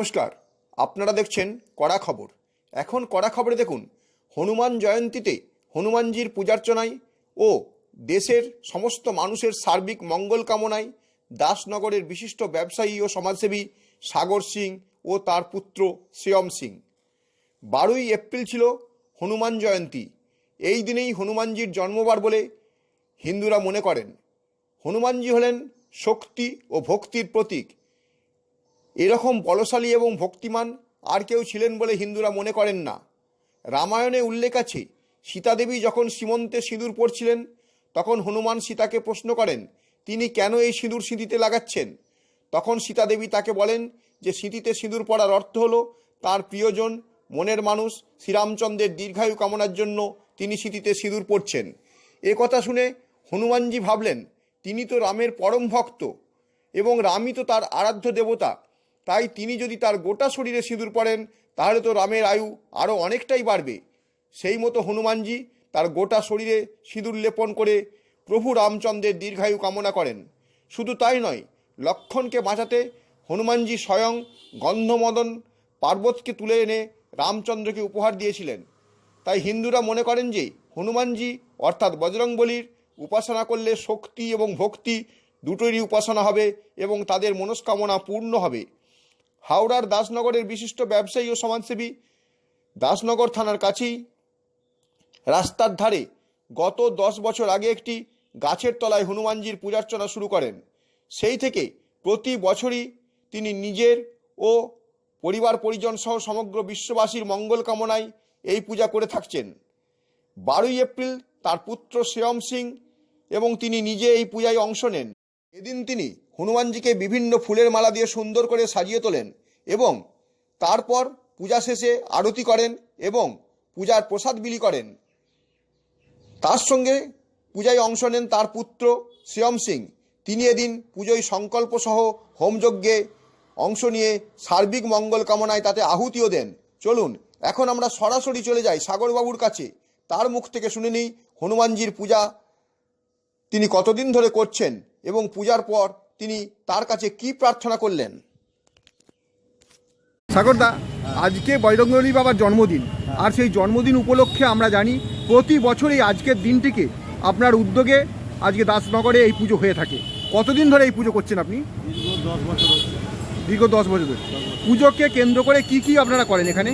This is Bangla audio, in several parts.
নমস্কার, আপনারা দেখছেন কড়া খবর। এখন কড়া খবরে দেখুন, হনুমান জয়ন্তীতে হনুমানজির পূজার্চনায় ও দেশের সমস্ত মানুষের সার্বিক মঙ্গল কামনায় দাসনগরের বিশিষ্ট ব্যবসায়ী ও সমাজসেবী সাগর সিং ও তার পুত্র শ্রেয়ম সিং। বারোই এপ্রিল ছিল হনুমান জয়ন্তী। এই দিনেই হনুমানজির জন্মবার বলে হিন্দুরা মনে করেন। হনুমানজি হলেন শক্তি ও ভক্তির প্রতীক। এরকম বলশালী এবং ভক্তিমান আর কেউ ছিলেন বলে হিন্দুরা মনে করেন না। রামায়ণে উল্লেখ আছে, সীতাদেবী যখন সীমন্তে সিঁদুর পরছিলেন, তখন হনুমান সীতাকে প্রশ্ন করেন, তিনি কেন এই সিঁদুর সিঁথিতে লাগাচ্ছেন? তখন সীতাদেবী তাকে বলেন যে, সিঁথিতে সিঁদুর পড়ার অর্থ হলো, তার প্রিয়জন, মনের মানুষ, শ্রীরামচন্দ্রের দীর্ঘায়ু কামনার জন্য তিনি সিঁথিতে সিঁদুর পরছেন। এ কথা শুনে হনুমানজি ভাবলেন, তিনি তো রামের পরম ভক্ত এবং রামই তো তার আরাধ্য দেবতা তাই তিনি যদি তার গোটা শরীরে সিঁদুর পরেন, তাহলে তো রামের আয়ু আরও অনেকটাই বাড়বে। সেই মতো হনুমানজি তার গোটা শরীরে সিঁদুর লেপন করে প্রভু রামচন্দ্রের দীর্ঘায়ু কামনা করেন। শুধু তাই নয়, লক্ষণকে বাঁচাতে হনুমানজি স্বয়ং গন্ধমদন পার্বতকে তুলে এনে রামচন্দ্রকে উপহার দিয়েছিলেন। তাই হিন্দুরা মনে করেন যে হনুমানজি অর্থাৎ বজরংবলীর উপাসনা করলে শক্তি এবং ভক্তি দুটোরই উপাসনা হবে এবং তাদের মনস্কামনা পূর্ণ হবে। হাওড়ার দাসনগরের বিশিষ্ট ব্যবসায়ী ও সমাজসেবী, দাসনগর থানার কাছেই রাস্তার ধারে গত দশ বছর আগে একটি গাছের তলায় হনুমানজির পূজার্চনা শুরু করেন। সেই থেকে প্রতি বছরই তিনি নিজের ও পরিবার পরিজন সহ সমগ্র বিশ্ববাসীর মঙ্গল কামনায় এই পূজা করে থাকছেন। বারোই এপ্রিল তার পুত্র শ্রেয়ম সিং এবং তিনি নিজে এই পূজায় অংশ নেন। এদিন তিনি হনুমানজিকে বিভিন্ন ফুলের মালা দিয়ে সুন্দর করে সাজিয়ে তোলেন এবং তারপর পূজা শেষে আরতি করেন এবং পূজার প্রসাদ বিলি করেন। তার সঙ্গে পূজায় অংশ নেন তার পুত্র শ্রেয়ম সিং। তিনি এদিন পুজোয় সংকল্প সহ হোমযজ্ঞে অংশ নিয়ে সার্বিক মঙ্গল কামনায় তাতে আহুতিও দেন। চলুন, এখন আমরা সরাসরি চলে যাই সাগরবাবুর কাছে। তার মুখ থেকে শুনে নিই হনুমানজির পূজা তিনি কতদিন ধরে করছেন এবং পূজার পর তিনি তার কাছে কি প্রার্থনা করলেন? সাগরদা আজকে বৈরঙ্গলী বাবার জন্মদিন। আর সেই জন্মদিন উপলক্ষে আমরা জানি প্রতি বছর এই আজকের দিনটিকে আপনার উদ্যোগে আজকে দাসনগরে এই পুজো হয়ে থাকে। কতদিন ধরে এই পুজো করছেন আপনি? দীর্ঘ দশ বছর হচ্ছে। দশ বছর ধরে। পুজোকে কেন্দ্র করে কি কি আপনারা করেন এখানে?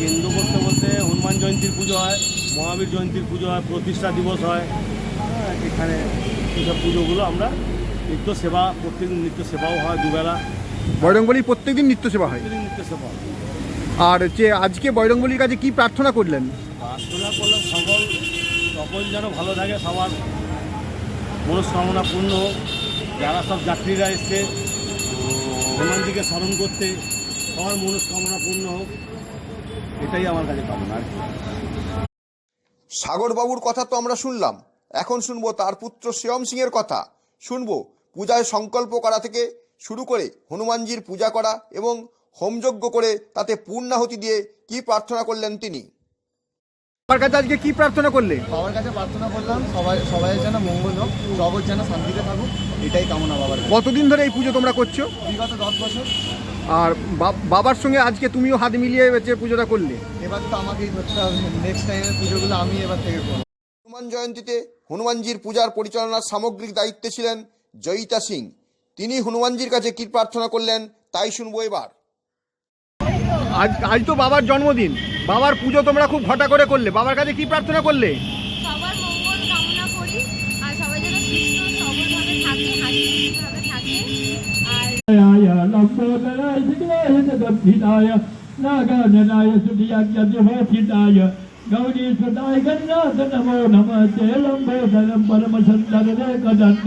কেন্দ্র করতে বলতে হনুমান জয়ন্তীর পুজো হয় মহাবীর জয়ন্তীর পুজো হয় প্রতিষ্ঠা দিবস হয়। হ্যাঁ, এখানে এইসব পুজোগুলো আমরা নিত্য সেবা প্রত্যেকদিন নিত্য সেবাও হয় দুবেলা। বৈরঙ্গলির প্রত্যেকদিন নিত্য সেবা হয়? প্রতিদিন নিত্য সেবা হয়। আর যে আজকে বৈরঙ্গলির কাছে কি প্রার্থনা করলেন? প্রার্থনা করলাম সকল সকল যেন ভালো থাকে সবার মনস্কামনা পূর্ণ হোক। যারা সব যাত্রীরা এসছে হনুমানজিকে স্মরণ করতে সবার মনস্কামনা পূর্ণ হোক। এটাই আমার কাছে কামনা আর কি। সাগরবাবুর কথা তো আমরা শুনলাম। এখন শুনব তার পুত্র শ্রেয়ম সিংয়ের কথা। শুনব পূজায় সংকল্প করা থেকে শুরু করে হনুমানজির পূজা করা এবং হোমযজ্ঞ করে তাতে পূর্ণাহুতি দিয়ে কি প্রার্থনা করলেন তিনি? আমার কাছে আজকে কি প্রার্থনা করলে বাবার কাছে প্রার্থনা করলাম সবাই সবাই যেন মঙ্গল হোক জগৎ যেন শান্তিতে থাকুক এটাই কামনা বাবার কতদিন ধরে এই পুজো তোমরা করছ? বিগত দশ বছর। আর বাবার সঙ্গে আজকে তুমিও হাত মিলিয়ে যে পুজোটা করলে? এবার তো আমাকেই করতে হবে। নেক্সট টাইমের পুজোগুলো আমি এবার থেকে করব। হনুমান জয়ন্তীতে হনুমানজির পূজার পরিচালনার সামগ্রিক দায়িত্বে ছিলেন জয়িতা সিং। তিনি হনুমানজির কাছে কি প্রার্থনা করলেন তাই শুনব এবার। আজ আজ তো বাবার জন্মদিন। বাবার পুজো তোমরা খুব ঘটা করে করলে। বাবার কাছে কি প্রার্থনা করলে? সবার মঙ্গল কামনা করি। আর সবাই যেন সুস্থ সবলভাবে কদন্ত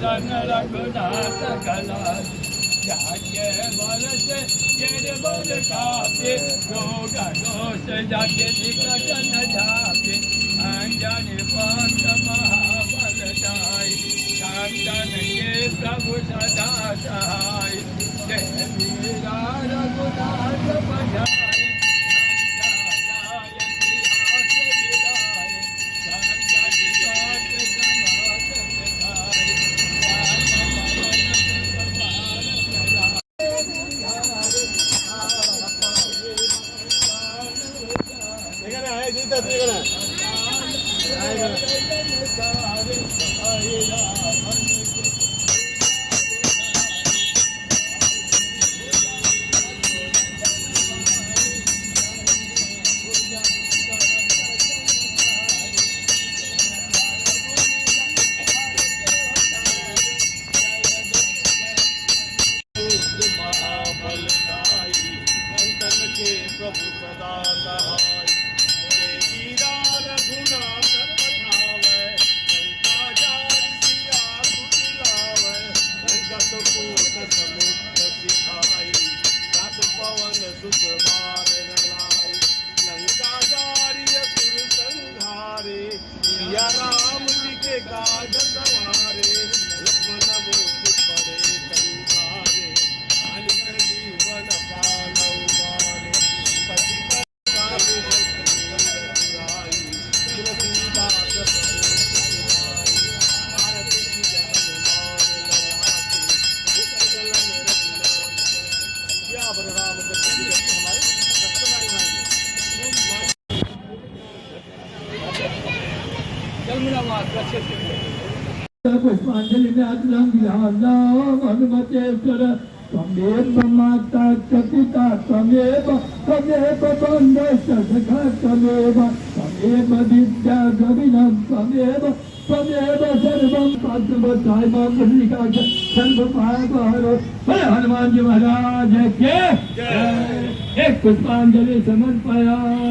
चरण रघुनाथ कला जाके बल से गिर बल कापे रोग दोष जाके निकट न जापे अंजन पंत महाबल जाय चंदन के प्रभु सदा सहाय जय वीरा रघुनाथ बजाय ஆயிரம். काज सवारे लक्ष्मण मूर्ति પુષ્પાંજલિને આટલાંગિલાનામ હનુમતેશ્વર ત્વમેવ માતા ચ પિતા ત્વમેવ ત્વમેવ બંધશ્ચ સખા ત્વમેવ ત્વમેવ વિદ્યા ગવિનમ ત્વમેવ ત્વમેવ સર્વમ પાર્થવતાયમાં મલ્લિકા સર્વ પાપ હનુમાનજી મહારાજ કે પુષ્પાંજલિ સમર્પયા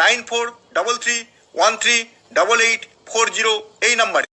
nine four double three one three double eight four zero এই নাম্বারে।